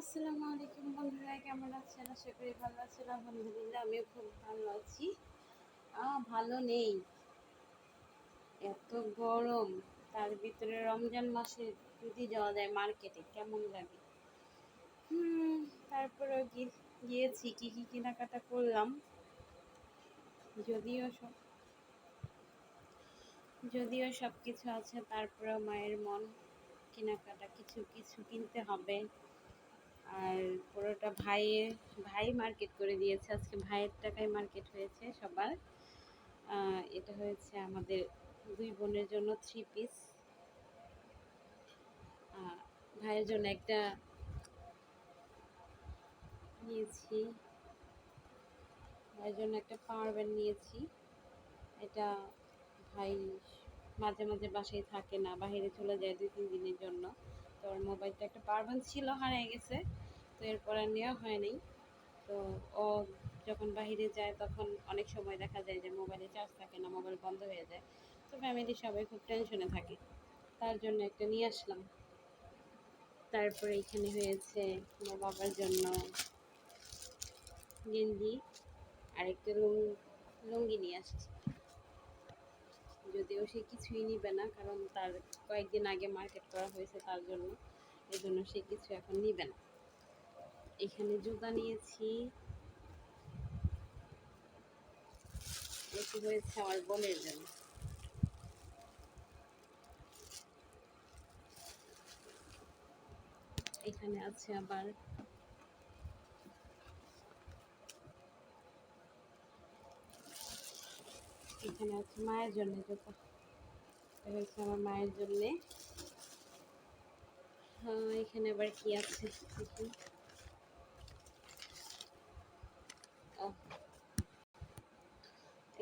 আসসালামু আলাইকুম বন্ধুরা, কেমন আছেন? আশা করি ভালো আছেন। আলহামদুলিল্লাহ, আমিও খুব ভালো আছি। ভালো নেই। এত গরম, তার ভিতরে রমজান মাসে যদি যাওয়া যায় মার্কেটে, কেমন লাগে? হুম তারপরেও গিয়েছি, কি কি কেনাকাটা করলাম। যদিও সব যদিও সব কিছু আছে, তারপরেও মায়ের মন, কেনাকাটা কিছু কিছু কিনতে হবে। আর পুরোটা ভাইয়ের ভাই মার্কেট করে দিয়েছে। আজকে ভাইয়ের টাকায় মার্কেট হয়েছে সবার। এটা হয়েছে আমাদের দুই বোনের জন্য থ্রি পিস ভাইয়ের জন্য একটা নিয়েছি। ভাইয়ের জন্য একটা পাওয়ার ব্যান্ড নিয়েছি। এটা ভাই মাঝে মাঝে বাসায় থাকে না, বাহিরে চলে যায় দুই তিন দিনের জন্য। তো ওর মোবাইলটা একটা পাওয়ার ব্যাংক ছিল, হারিয়ে গেছে। তো এরপর আর নেওয়া হয়নি তো ও যখন বাহিরে যায় তখন অনেক সময় দেখা যায় যে মোবাইলে চার্জ থাকে না, মোবাইল বন্ধ হয়ে যায়। তো ফ্যামিলি সবাই খুব টেনশনে থাকে। তার জন্য একটা নিয়ে আসলাম। তারপরে এখানে হয়েছে আমার বাবার জন্য গেঞ্জি আর একটা লুঙ্গি নিয়ে আসছি। যদিও সে কিছুই নিবে না, কারণ তার কয়েকদিন আগে মার্কেট করা হয়েছে তার জন্য। এই জন্য সে কিছু এখন নিবে না। এখানে জুতা নিয়েছি। এটি হয়েছে আমার বোনের জন্য। এখানে আছে আবার এখানে আছে মায়ের জন্য জুতো। হচ্ছে আমার মায়ের জন্যে। এখানে আবার কি আছে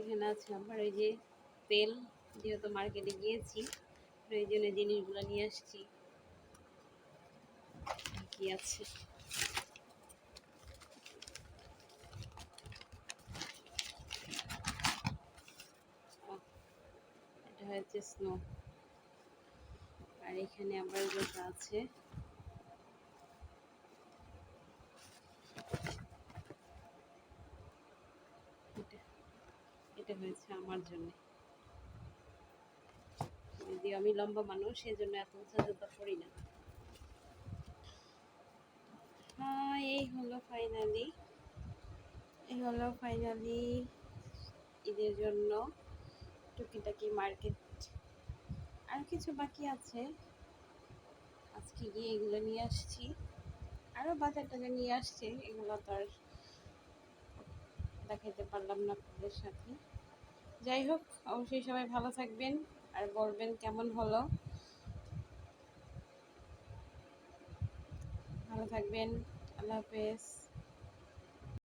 এখানে আছে। আমার ওই যে তেল যেহেতু মার্কেটে গিয়েছি, প্রয়োজনীয় জিনিসগুলো নিয়ে আসছি। কি আছে? এটা হচ্ছে স্নো আর এখানে আবার যেটা আছে। এটা হয়েছে আমার জন্য। যদি আমি লম্বা মানুষ, সেজন্য এত উঁচা জুতা পরি না। হ্যাঁ এই হলো ফাইনালি এই হলো ফাইনালি ঈদের জন্য টুকিটাকি মার্কেট। আর কিছু বাকি আছে। আজকে গিয়ে এগুলো নিয়ে আসছি। আরও বাজার টাজার নিয়ে আসছে, এগুলো তো আর দেখাইতে পারলাম না আপনাদের সাথে। যাই হোক, অবশ্যই সবাই ভালো থাকবেন আর বলবেন কেমন হলো। ভালো থাকবেন, আল্লাহ হাফেজ।